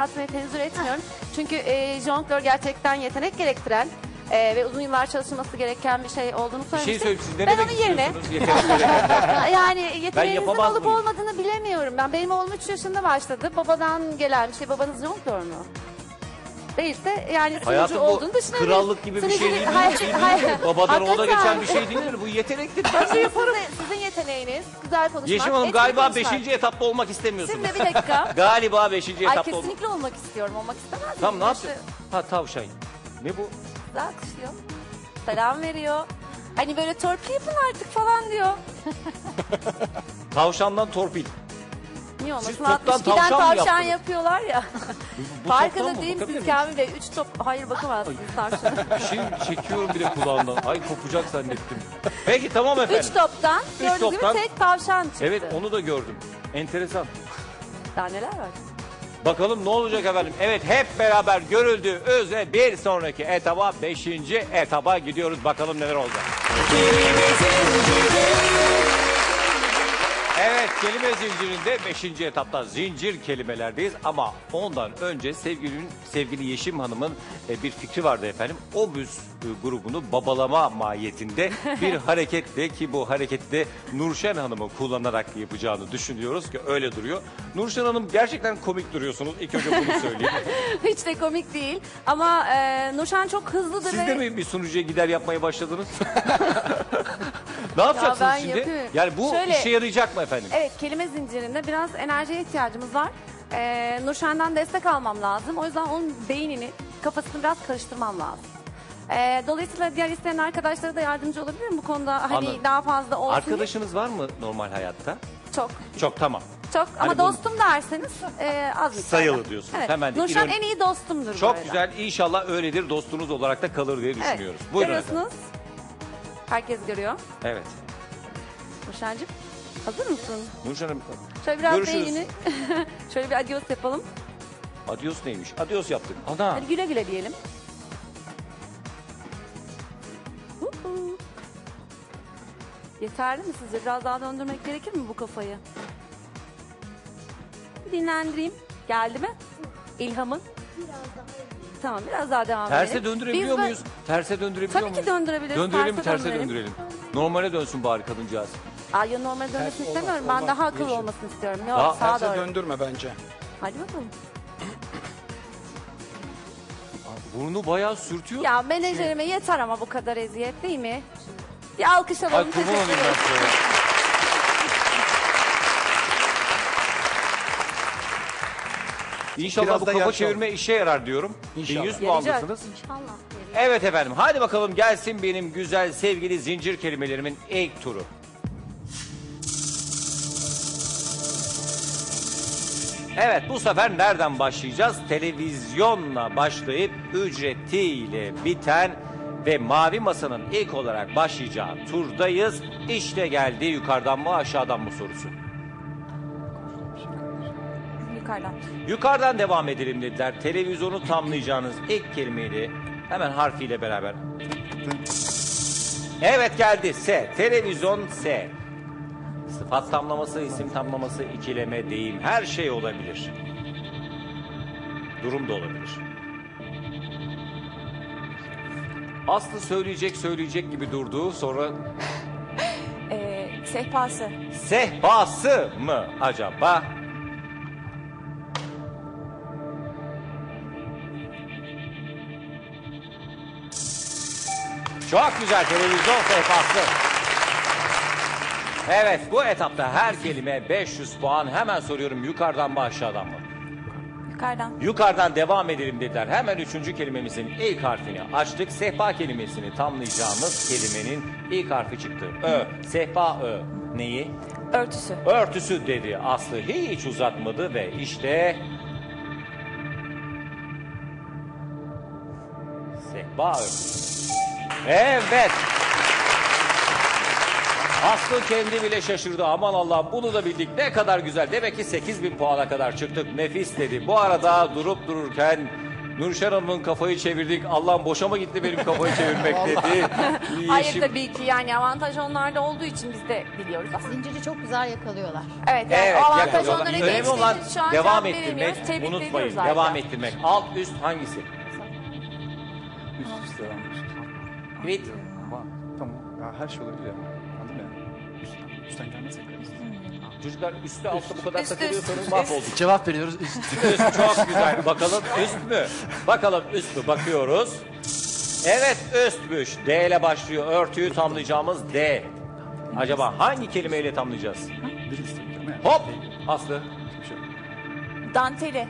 Atmaya tenezzül etmiyorum. Çünkü e, jonglör gerçekten yetenek gerektiren e, ve uzun yıllar çalışılması gereken bir şey olduğunu Bir şey söylemiştim. söyle siz ne ben demek onun yerine istiyorsunuz? Yani yeteneğinizin yapamaz olup mıyım? olmadığını bilemiyorum. Ben benim oğlum 3 yaşında başladı. Babadan gelen bir şey. Babanız jonglör mü? Değilse yani sunucu Hayatım bu olduğunu düşünebilirim. krallık gibi bir şey değil. Hayır, değil, hayır. Babadan oğula Hakikaten. geçen bir şey değildir. Bu yetenektir. Sizin, sizin yeteneğiniz güzel konuşmak. Yeşim Hanım etkili galiba konuşmak. 5. etapta olmak istemiyorsunuz. Şimdi bir dakika. Galiba 5. Ay etapta olmak. kesinlikle olmak istiyorum. Olmak istemez miyim? Tamam ne yapacağız? Ha tavşan. Ne bu? Güzel kışlıyor. Selam veriyor. Hani böyle torpil yapın artık falan diyor. Tavşandan torpil. Niye Siz olmasın? toptan 62'den tavşan mı tavşan yaptınız? yapıyorlar ya. Bu Farkında mı? değil Bakabilir misiniz miyim? Kamil Bey? 3 top. Hayır bakamazsınız tavşana. Bir şey çekiyorum bir de kulağından. Ay kopacak zannettim. Peki tamam efendim. 3 toptan Üç gördüğünüz toptan- gibi tek tavşan çıktı. Evet onu da gördüm. Enteresan. Daha neler var? Bakalım ne olacak efendim. Evet hep beraber görüldü üzere bir sonraki etaba 5. etaba gidiyoruz. Bakalım neler olacak. Evet kelime zincirinde 5. etapta zincir kelimelerdeyiz ama ondan önce sevgili sevgili Yeşim Hanım'ın e, bir fikri vardı efendim. O müz e, grubunu babalama mahiyetinde bir hareketle ki bu hareketi de Nurşen Hanım'ı kullanarak yapacağını düşünüyoruz ki öyle duruyor. Nurşen Hanım gerçekten komik duruyorsunuz. İlk önce bunu söyleyeyim. Hiç de komik değil. Ama e, Nurşen çok hızlıdır Siz ve... de mi bir sunucuya gider yapmaya başladınız? ne yapacaksınız ben şimdi? yapıyorum. Yani bu Şöyle- işe yarayacak mı efendim? Evet kelime zincirinde biraz enerjiye ihtiyacımız var. Ee, Nurşen'den destek almam lazım. O yüzden onun beynini, kafasını biraz karıştırmam lazım. Ee, dolayısıyla diğer isteyen arkadaşlara da yardımcı olabilirim bu konuda. Hani Anladım. daha fazla olsun. Arkadaşınız var mı normal hayatta? Çok. Çok tamam. Çok ama Hani bunu- dostum derseniz e, az miktarda. Sayılı diyorsunuz. Evet. Hemen de Nurşen ironi- en iyi dostumdur bu Çok arada. güzel. İnşallah öyledir. Dostunuz olarak da kalır diye Evet. düşünüyoruz. Buyurun efendim. Görüyorsunuz. Herkes görüyor. Evet. Nurşen'cim hazır mısın? Nurşen Hanım. Şöyle biraz Görüşürüz. beynini şöyle bir adios yapalım. Adios neymiş? Adios yaptık. Ana. Hadi güle güle diyelim. Yeterli mi sizce? Biraz daha döndürmek gerekir mi bu kafayı? Bir Dinlendireyim. Geldi mi? İlhamın? Tamam biraz daha devam Terse edelim. döndürebiliyor Biz de- muyuz? Terse döndürebiliyor Tabii ki döndürebiliriz. Döndürelim mi? Terse Terse döndürelim. döndürelim. Normale dönsün bari kadıncağız. Aa, ya normal dönmesini olmaz, istemiyorum. Ben olmaz. daha akıllı Yeşil. olmasını istiyorum. Yok Daha- sağa Terse doğru. döndürme bence. Hadi bakalım. Burnu bayağı sürtüyor. Ya menajerime yeter ama bu kadar eziyet değil mi? Bir alkış alalım. Ay kurban Teşekkür olayım ben ederim. size. İnşallah Biraz bu da kafa çevirme işe yarar diyorum. İnşallah. 1100 Yarayacak. puandasınız. İnşallah. Evet efendim hadi bakalım gelsin benim güzel sevgili zincir kelimelerimin ilk turu. Evet bu sefer nereden başlayacağız? Televizyonla başlayıp ücretiyle biten ve Mavi Masa'nın ilk olarak başlayacağı turdayız. İşte geldi yukarıdan mı aşağıdan mı sorusu. Yukarıdan. Yukarıdan devam edelim dediler. Televizyonu tamlayacağınız ilk kelimeydi. Hemen harfiyle beraber. Evet geldi S. Televizyon S. Sıfat tamlaması, isim tamlaması, ikileme, deyim her şey olabilir. Durum da olabilir. Aslı söyleyecek söyleyecek gibi durdu sonra Ee, sehpası. sehpası mı acaba? Çok güzel televizyon sehpası. Evet bu etapta her kelime 500 puan. Hemen soruyorum yukarıdan mı aşağıdan mı? Yukarıdan. Yukarıdan devam edelim dediler. Hemen üçüncü kelimemizin ilk harfini açtık. Sehpa kelimesini tamlayacağımız kelimenin ilk harfi çıktı. Ö. Sehpa Ö. Neyi? Örtüsü. Örtüsü dedi Aslı hiç uzatmadı ve işte sehpa örtüsü. Evet. Aslı kendi bile şaşırdı. Aman Allah bunu da bildik. Ne kadar güzel. Demek ki 8000 puana kadar çıktık. Nefis dedi. Bu arada durup dururken Nurşen Hanım'ın kafayı çevirdik. Allah'ım boşa mı gitti benim kafayı çevirmek dedi. Hayır Yeşim- tabii ki yani avantaj onlarda olduğu için biz de biliyoruz aslında. Zinciri çok güzel yakalıyorlar. Evet yani Evet, o avantaj yakalıyorlar. onlara Önemli geçtiği olan için şu an devam cevap ettirmek. veremiyoruz. Tebrik Unutmayın. ediyoruz. Devam ettirmek. Alt üst hangisi? Üst üste devam Evet. Ama tamam. Ya her şey olabilir ya. Üstten gelmezsek. Çocuklar üstte altta bu kadar Üst, takılıyorsanız üst. mahvolduk. Cevap veriyoruz. Üst. Üst çok güzel. Bakalım üst mü? Bakalım üst mü? Bakıyoruz. Evet üstmüş. D ile başlıyor. Örtüyü tamlayacağımız D. Acaba hangi kelimeyle tamlayacağız? Hop! Aslı. Şey. Danteli.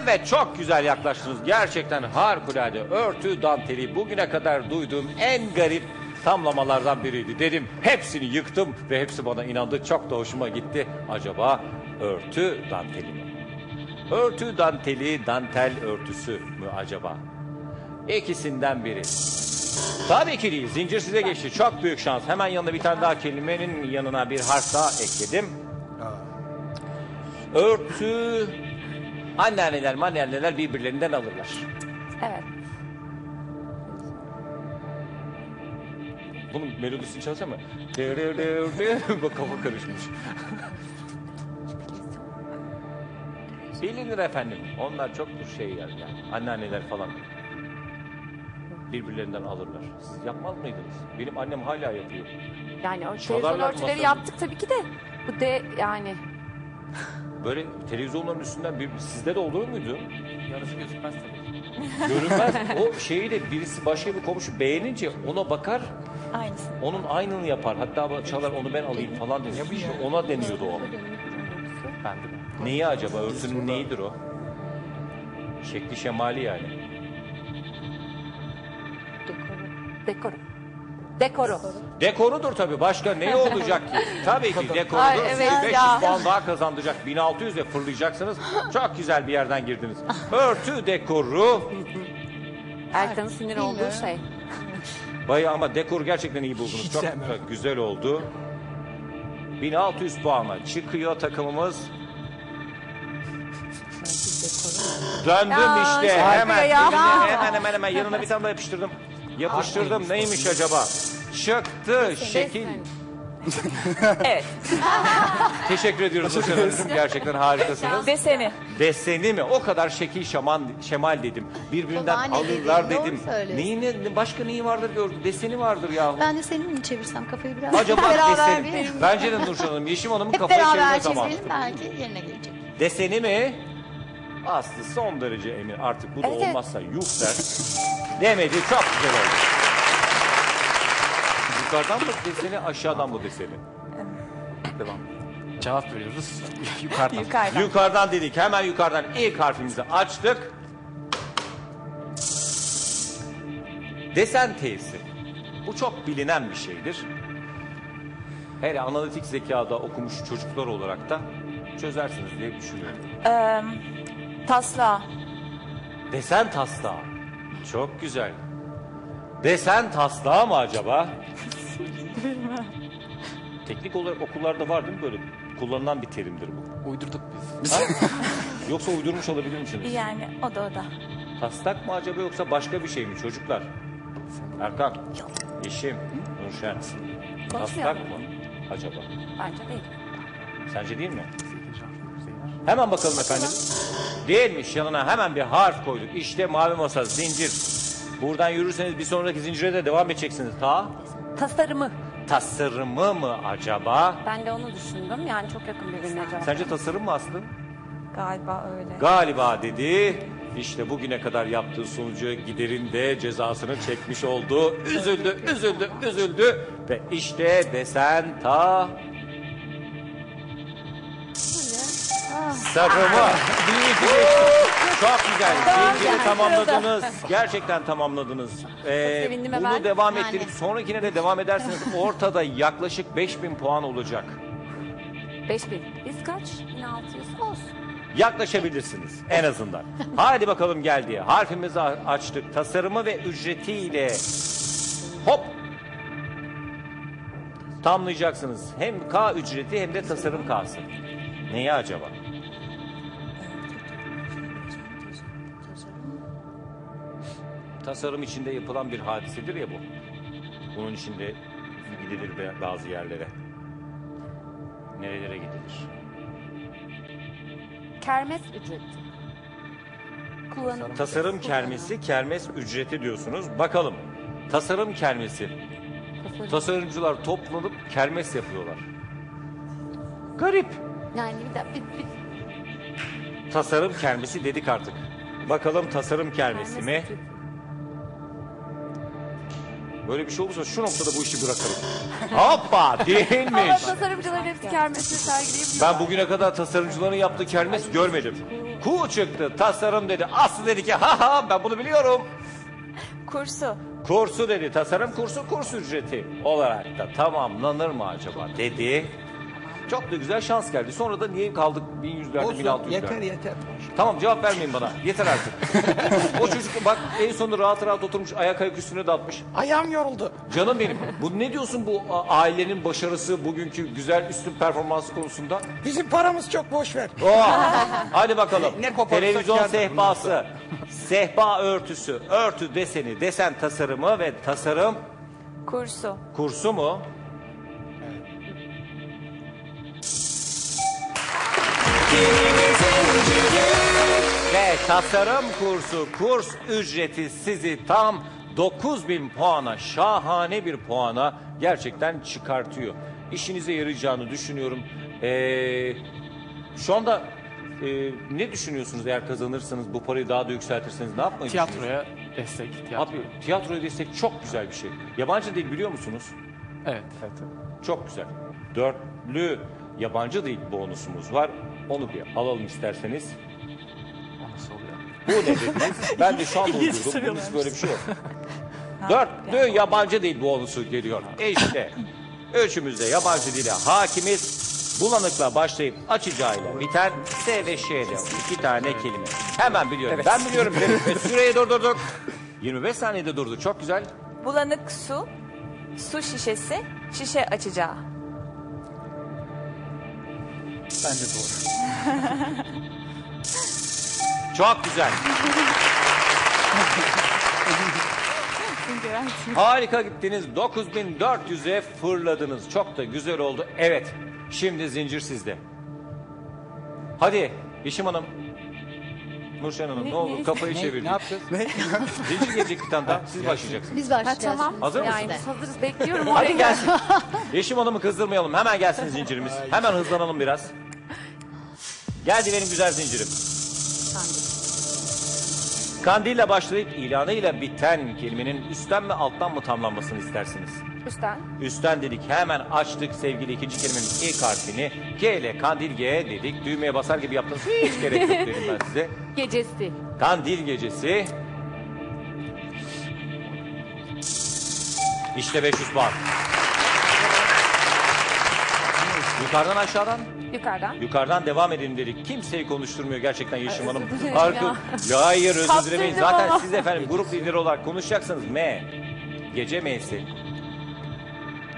Evet çok güzel yaklaştınız. Gerçekten harikulade. Örtü danteli bugüne kadar duyduğum en garip tamlamalardan biriydi. Dedim hepsini yıktım ve hepsi bana inandı. Çok da hoşuma gitti. Acaba örtü danteli mi? Örtü danteli, dantel örtüsü mü acaba? İkisinden biri. Tabii ki değil. Zincir size geçti. Çok büyük şans. Hemen yanına bir tane daha kelimenin yanına bir harf daha ekledim. Örtü... Anneanneler, manneanneler birbirlerinden alırlar. Evet. Bunun melodisini çalışacak mı? Bak kafa karışmış. Bilinir efendim. Onlar çoktur şey yani. Anneanneler falan. Birbirlerinden alırlar. Siz yapmaz mıydınız? Benim annem hala yapıyor. Yani o Çalarlar televizyon örtüleri masanın. yaptık tabii ki de. Bu de yani Böyle televizyonların üstünden bir, sizde de olur muydu? Yarısı gözükmez tabii. Görünmez. o şeyi de birisi başka bir komşu beğenince ona bakar, Aynısı. onun aynını yapar. Hatta çalar onu ben alayım falan diyor. İşte ona deniyordu o. Ben de. Neyi acaba? Örtünün neyidir o? Şekli şemali yani. dekoru. Dekoru. Dekorudur tabii. Başka ne olacak ki? Tabii ki dekorudur. Ay, evet Sizi 500 ya. puan daha kazandıracak. 1600 ve fırlayacaksınız. Çok güzel bir yerden girdiniz. Örtü dekoru. Erkan'ın sinir olduğu şey. Bayağı ama dekor gerçekten iyi buldunuz. Hiç Çok sevmem. güzel oldu. 1600 puanla çıkıyor takımımız. Döndüm Ya, işte hemen ya. eline, hemen hemen hemen yanına bir tane daha yapıştırdım. Yapıştırdım neymiş acaba? Çıktı şekil. Evet. Teşekkür ediyoruz Nurşen Hanımcığım. Gerçekten harikasınız. Deseni. Deseni mi? O kadar şekil şaman, şemal dedim. Birbirinden Babaanne alırlar doğru dedim. söylüyorsun. Neyi, ne, başka neyi vardır gördüm. Deseni vardır ya. Ben de senin mi çevirsem kafayı biraz? Acaba beraber deseni. bir- Bence de Nurşen Hanım. Yeşim Hanım'ın Hep kafayı beraber çevirme zamanı. çevirelim belki yerine gelecek. Deseni mi? Aslı son derece emin. Artık bu da Evet, evet. olmazsa yuh der. Demedi. Çok güzel oldu. Yukarıdan mı deseni, aşağıdan mı deseni? Devam. Cevap veriyoruz. Yukarıdan. Yukarıdan. Yukarıdan dedik. Hemen yukarıdan ilk harfimizi açtık. Desen T'si. Bu çok bilinen bir şeydir. Hele analitik zekada okumuş çocuklar olarak da çözersiniz diye düşünüyorum. Ee, tasla. Desen taslağı. Çok güzel. Desen taslağı mı acaba? Teknik olarak okullarda var değil mi böyle kullanılan bir terimdir bu? Uydurduk biz. Ha? Yoksa uydurmuş olabilir misiniz? Yani o da o da. Taslak mı acaba yoksa başka bir şey mi çocuklar? Erkan, Yeşim, Nurşen. Taslak mı acaba? Bence değil. Sence değil mi? Hemen bakalım efendim. Değilmiş yanına hemen bir harf koyduk. İşte mavi masa, zincir. Buradan yürürseniz bir sonraki zincire de devam edeceksiniz. Ta Tasarımı. tasarımı mı acaba? Ben de onu düşündüm. Yani çok yakın birbirine cevap. Sence tasarım mı Aslı? Galiba öyle. Galiba dedi. İşte bugüne kadar yaptığı sonucu giderin de cezasını çekmiş oldu. Üzüldü, üzüldü, üzüldü. Ve işte desen ta... Sarımı. Çok güzel. Zinciri tamamladınız. Gerçekten tamamladınız. Ee, sevindim bunu hemen. devam Yani. ettirip sonrakine de devam ederseniz ortada yaklaşık 5000 puan olacak. 5000. Biz kaç? 1600 olsun. Yaklaşabilirsiniz en azından. Hadi bakalım geldi. Harfimizi a- açtık. Tasarımı ve ücretiyle hop tamlayacaksınız. Hem K ücreti hem de tasarım K'sı. Neye acaba? Tasarım içinde yapılan bir hadisedir ya bu. Bunun içinde gidilir bazı yerlere. Nerelere gidilir? Kermes ücreti. Kullanım. Tasarım kermesi, kermes ücreti diyorsunuz. Bakalım. Tasarım kermesi. Tasarımcılar toplanıp kermes yapıyorlar. Garip. Yani bir, de- bir, bir Tasarım kermesi dedik artık. Bakalım tasarım kermesi kermes mi? ücreti. Böyle bir şey olursa şu noktada bu işi bırakalım. Hoppa Ama değilmiş. tasarımcıların hepsi kermesini sergileyebiliyor. Ben bugüne kadar tasarımcıların yaptığı kermes görmedim. Ku çıktı tasarım dedi. Aslı dedi ki ha ha ben bunu biliyorum. Kursu. Kursu dedi tasarım kursu kurs ücreti olarak da tamamlanır mı acaba dedi. Çok da güzel şans geldi. Sonra da niye kaldık 1100'lerde Olsun 1600'lerde? yeter yeter. Tamam cevap vermeyin bana. Yeter artık. o çocuk bak en sonunda rahat rahat oturmuş ayak ayak üstüne datmış. Ayağım yoruldu. Canım benim. Bu ne diyorsun bu a- ailenin başarısı bugünkü güzel üstün performansı konusunda? Bizim paramız çok boş ver. Oha! Hadi bakalım. Ne koparırsak Televizyon kârdır sehpası, sehpa örtüsü, örtü deseni, desen tasarımı ve tasarım Kursu. kursu mu? Tasarım kursu kurs ücreti sizi tam 9000 puana şahane bir puana gerçekten çıkartıyor. İşinize yarayacağını düşünüyorum. Ee, şu anda e, ne düşünüyorsunuz eğer kazanırsanız bu parayı daha da yükseltirseniz ne yapmayı? Tiyatroya destek. Tiyatro. Abi tiyatroya destek çok güzel bir şey. Yabancı dil biliyor musunuz? Evet. evet. Çok güzel. Dörtlü yabancı dil bonusumuz var. Onu bir alalım isterseniz. Nasıl oluyor? Bu ne dediniz? Ben de şu an uydurdum. Bunun hiç böyle bir şey yok. Dörtlü yabancı dil bonusu geliyor. İşte üçümüz de yabancı dile hakimiz. Bulanıkla başlayıp açacağıyla biten S ve Ş'de iki tane kelime. Hemen biliyorum. Ben biliyorum. süreyi durdurduk. 25 saniyede durdu. Çok güzel. Bulanık su. Su şişesi. Şişe açacağı. Bence doğru. Çok güzel. Harika gittiniz. 9400'e fırladınız. Çok da güzel oldu. Evet. Şimdi zincir sizde. Hadi Yeşim Hanım. Nurşen Hanım ne, Ne- oldu? ne- Kafayı Ne, çevirdin. ne yapacağız? Zincir gelecek bir tane daha. Siz başlayacaksınız. Biz Ha, başlayacağız. tamam. Hazır yani mısınız? biz hazırız bekliyorum. oraya Hadi gel. gelsin. Yeşim Hanım'ı kızdırmayalım. Hemen gelsin zincirimiz. Hemen hızlanalım biraz. Geldi benim güzel zincirim. Kandille başlayıp ilanıyla biten kelimenin üstten mi alttan mı tamlanmasını istersiniz? Üstten. Üstten dedik hemen açtık sevgili ikinci kelimenin ilk harfini. G ile kandil G dedik. Düğmeye basar gibi yaptınız. Hiç gerek yok dedim ben size. Gecesi. Kandil gecesi. İşte 500 puan. Yukarıdan aşağıdan, Yukarıdan. yukarıdan devam edelim dedik. Kimseyi konuşturmuyor gerçekten Yeşim Hanım. dilerim ya. Hayır özür Kaptırdım dilemeyin. Zaten ama. siz efendim grup lideri olarak konuşacaksınız. M. Gece M'si.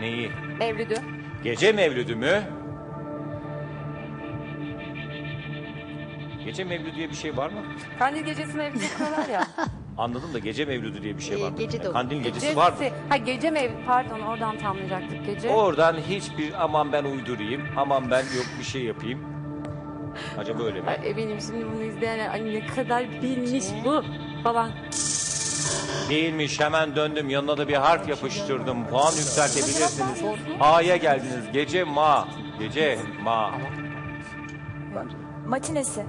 Neyi? Mevlüdü. Gece mevlüdü mü? Gece mevlüdü diye bir şey var mı? Kandil gecesi mevlüdü kurarlar ya. Anladım da gece mevlüdü diye bir şey Ee, var mı? gece de olur. Kandil gecesi var mı? Ha gece mevlüdü. Pardon oradan tamlayacaktık gece. Oradan hiçbir aman ben uydurayım, aman ben yok bir şey yapayım. Acaba öyle mi? Ay, eminim şimdi bunu izleyenler ay ne kadar bilmiş bu falan. Değilmiş hemen döndüm yanına da bir harf yapıştırdım. Puan yükseltebilirsiniz. A'ya geldiniz. Gece ma. Gece ma. Matinesi.